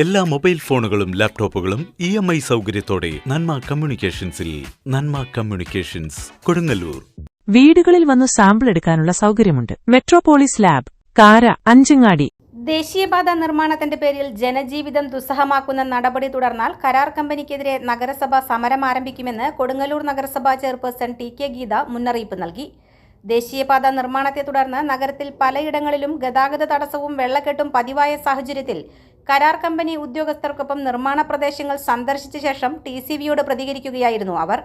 എല്ലാ മൊബൈൽ ഫോണുകളും ലാപ്ടോപ്പുകളും ഇ എം ഐ സൗകര്യത്തോടെ നന്മ കമ്മ്യൂണിക്കേഷൻസിൽ നന്മ കമ്മ്യൂണിക്കേഷൻസ് കൊടുങ്ങല്ലൂർ. വീടുകളിൽ വന്ന് സാമ്പിൾ എടുക്കാനുള്ള സൗകര്യമുണ്ട്. മെട്രോപോളിസ് ലാബ് കാര അഞ്ചങ്ങാടി. ദേശീയപാത നിർമ്മാണത്തിന്റെ പേരിൽ ജനജീവിതം ദുസ്സഹമാക്കുന്ന നടപടി തുടർന്നാൽ കരാർ കമ്പനിക്കെതിരെ നഗരസഭ സമരം ആരംഭിക്കുമെന്ന് കൊടുങ്ങല്ലൂർ നഗരസഭാ ചെയർപേഴ്സൺ ടി കെ ഗീത മുന്നറിയിപ്പ് നൽകി. ദേശീയപാത നിർമ്മാണത്തെ തുടർന്ന് നഗരത്തിൽ പലയിടങ്ങളിലും ഗതാഗത തടസ്സവും വെള്ളക്കെട്ടും പതിവായ സാഹചര്യത്തിൽ കരാർ കമ്പനി ഉദ്യോഗസ്ഥർക്കൊപ്പം നിർമ്മാണ പ്രദേശങ്ങൾ സന്ദർശിച്ച ശേഷം ടി സി വിയോട് പ്രതികരിക്കുകയായിരുന്നു അവർ.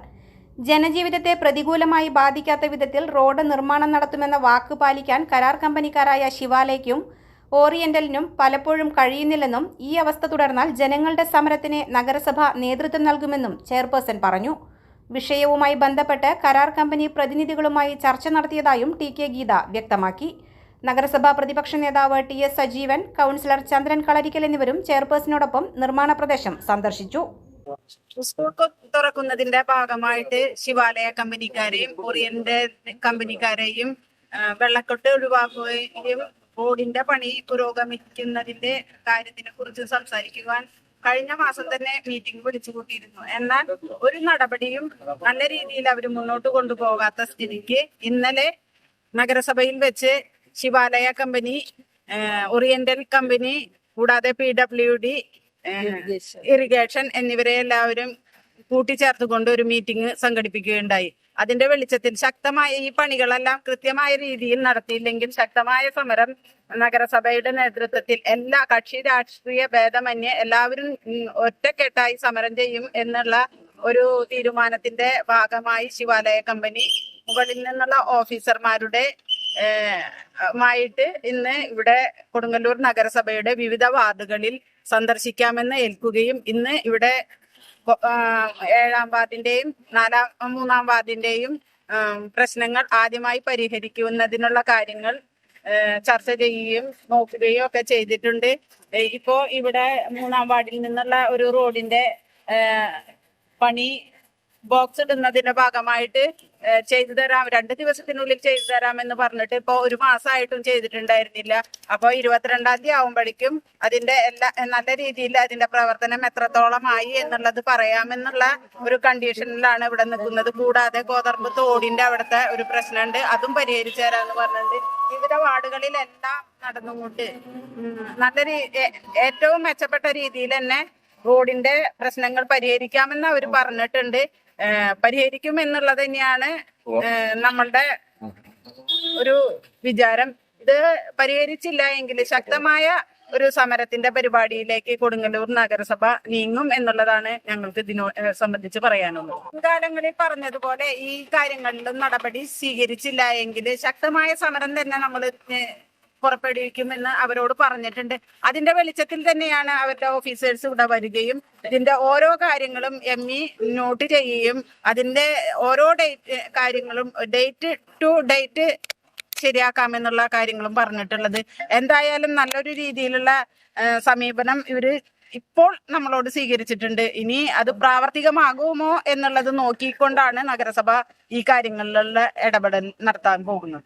ജനജീവിതത്തെ പ്രതികൂലമായി ബാധിക്കാത്ത വിധത്തിൽ റോഡ് നിർമ്മാണം നടത്തുമെന്ന വാക്ക് പാലിക്കാൻ കരാർ കമ്പനിക്കാരായ ശിവാലയ്ക്കും ഓറിയന്റലിനും പലപ്പോഴും കഴിയുന്നില്ലെന്നും ഈ അവസ്ഥ തുടർന്നാൽ ജനങ്ങളുടെ സമരത്തിന് നഗരസഭ നേതൃത്വം നൽകുമെന്നും ചെയർപേഴ്സൺ പറഞ്ഞു. വിഷയവുമായി ബന്ധപ്പെട്ട് കരാർ കമ്പനി പ്രതിനിധികളുമായി ചർച്ച നടത്തിയതായും ടി കെ ഗീത വ്യക്തമാക്കി. നഗരസഭാ പ്രതിപക്ഷ നേതാവ് T S Sajeevan councillor Chandran Kalarikkal എന്നിവരും ചെയർപേഴ്സണോടൊപ്പം നിർമ്മാണ പ്രദേശം സന്ദർശിച്ചു. സ്കൂൾ തുറക്കുന്നതിന്റെ ഭാഗമായിട്ട് ശിവാലയ കമ്പനിക്കാരെയും ഓറിയന്റ് കമ്പനിക്കാരെയും വെള്ളക്കെട്ട് ഒഴിവാക്കുകയും റോഡിന്റെ പണി പുരോഗമിക്കുന്നതിന്റെ കാര്യത്തിനെ കുറിച്ച് സംസാരിക്കുവാൻ കഴിഞ്ഞ മാസം തന്നെ മീറ്റിംഗ് വിളിച്ചു കൂട്ടിയിരുന്നു എന്നാൽ ഒരു നടപടിയും നല്ല രീതിയിൽ അവർ മുന്നോട്ട് കൊണ്ടുപോകാത്ത സ്ഥിതിക്ക് ഇന്നലെ നഗരസഭയിൽ വെച്ച് ശിവാലയ കമ്പനി ഓറിയന്റൽ കമ്പനി കൂടാതെ പി ഡബ്ല്യു ഡി ഇറിഗേഷൻ എന്നിവരെ എല്ലാവരും കൂട്ടിച്ചേർത്തുകൊണ്ട് ഒരു മീറ്റിംഗ് സംഘടിപ്പിക്കുകയുണ്ടായി. അതിന്റെ വെളിച്ചത്തിൽ ശക്തമായ ഈ പണികളെല്ലാം കൃത്യമായ രീതിയിൽ നടത്തിയില്ലെങ്കിൽ ശക്തമായ സമരം നഗരസഭയുടെ നേതൃത്വത്തിൽ എല്ലാ കക്ഷി രാഷ്ട്രീയ ഭേദമന്യേ എല്ലാവരും ഒറ്റക്കെട്ടായി സമരം ചെയ്യും എന്നുള്ള ഒരു തീരുമാനത്തിന്റെ ഭാഗമായി ശിവാലയ കമ്പനി മുകളിൽ നിന്നുള്ള ഓഫീസർമാരുടെ മായിട്ട് ഇന്ന് ഇവിടെ കൊടുങ്ങല്ലൂർ നഗരസഭയുടെ വിവിധ വാർഡുകളിൽ സന്ദർശിക്കാമെന്ന് ഏൽക്കുകയും ഇന്ന് ഇവിടെ ഏഴാം വാർഡിന്റെയും നാലാം മൂന്നാം വാർഡിന്റെയും പ്രശ്നങ്ങൾ ആദ്യമായി പരിഹരിക്കുന്നതിനുള്ള കാര്യങ്ങൾ ചർച്ച ചെയ്യുകയും നോക്കുകയും ഒക്കെ ചെയ്തിട്ടുണ്ട്. ഇപ്പോ ഇവിടെ മൂന്നാം വാർഡിൽ നിന്നുള്ള ഒരു റോഡിന്റെ പണി ബോക്സ് ഇടുന്നതിന്റെ ഭാഗമായിട്ട് ചെയ്തു തരാം. രണ്ട് ദിവസത്തിനുള്ളിൽ ചെയ്തു എന്ന് പറഞ്ഞിട്ട് ഇപ്പൊ ഒരു മാസമായിട്ടും ചെയ്തിട്ടുണ്ടായിരുന്നില്ല. അപ്പൊ ഇരുപത്തിരണ്ടാം തീയതി ആവുമ്പോഴേക്കും അതിന്റെ എല്ലാ നല്ല രീതിയിൽ അതിന്റെ പ്രവർത്തനം എത്രത്തോളമായി എന്നുള്ളത് പറയാമെന്നുള്ള ഒരു കണ്ടീഷനിലാണ് ഇവിടെ നിൽക്കുന്നത്. കൂടാതെ കോതർമ്പ് തോടിന്റെ അവിടുത്തെ ഒരു പ്രശ്നമുണ്ട്. അതും പരിഹരിച്ചു തരാന്ന് പറഞ്ഞിട്ടുണ്ട്. വിവിധ വാർഡുകളിലെല്ലാം നടന്നുകൊണ്ട് നല്ല ഏറ്റവും മെച്ചപ്പെട്ട രീതിയിൽ തന്നെ റോഡിന്റെ പ്രശ്നങ്ങൾ പരിഹരിക്കാമെന്ന് അവർ പറഞ്ഞിട്ടുണ്ട്. പരിഹരിക്കും എന്നുള്ളത് തന്നെയാണ് നമ്മളുടെ ഒരു വിചാരം. ഇത് പരിഹരിച്ചില്ല എങ്കിൽ ശക്തമായ ഒരു സമരത്തിന്റെ പരിപാടിയിലേക്ക് കൊടുങ്ങല്ലൂർ നഗരസഭ നീങ്ങും എന്നുള്ളതാണ് ഞങ്ങൾക്ക് ഇതിനോ സംബന്ധിച്ച് പറയാനുള്ളത്. മുൻകാലങ്ങളിൽ പറഞ്ഞതുപോലെ ഈ കാര്യങ്ങളിലും നടപടി സ്വീകരിച്ചില്ല എങ്കിൽ ശക്തമായ സമരം തന്നെ നമ്മൾ പുറപ്പെടുവിക്കുമെന്ന് അവരോട് പറഞ്ഞിട്ടുണ്ട്. അതിന്റെ വെളിച്ചത്തിൽ തന്നെയാണ് അവരുടെ ഓഫീസേഴ്സ് ഇവിടെ വരികയും ഇതിന്റെ ഓരോ കാര്യങ്ങളും എം ഇ നോട്ട് ചെയ്യുകയും അതിന്റെ ഓരോ ഡേറ്റ് കാര്യങ്ങളും ഡേറ്റ് ടു ഡേറ്റ് ശരിയാക്കാമെന്നുള്ള കാര്യങ്ങളും പറഞ്ഞിട്ടുള്ളത്. എന്തായാലും നല്ലൊരു രീതിയിലുള്ള സമീപനം ഇവർ ഇപ്പോൾ നമ്മളോട് സ്വീകരിച്ചിട്ടുണ്ട്. ഇനി അത് പ്രാവർത്തികമാകുമോ എന്നുള്ളത് നോക്കിക്കൊണ്ടാണ് നഗരസഭ ഈ കാര്യങ്ങളിലുള്ള ഇടപെടൽ നടത്താൻ പോകുന്നത്.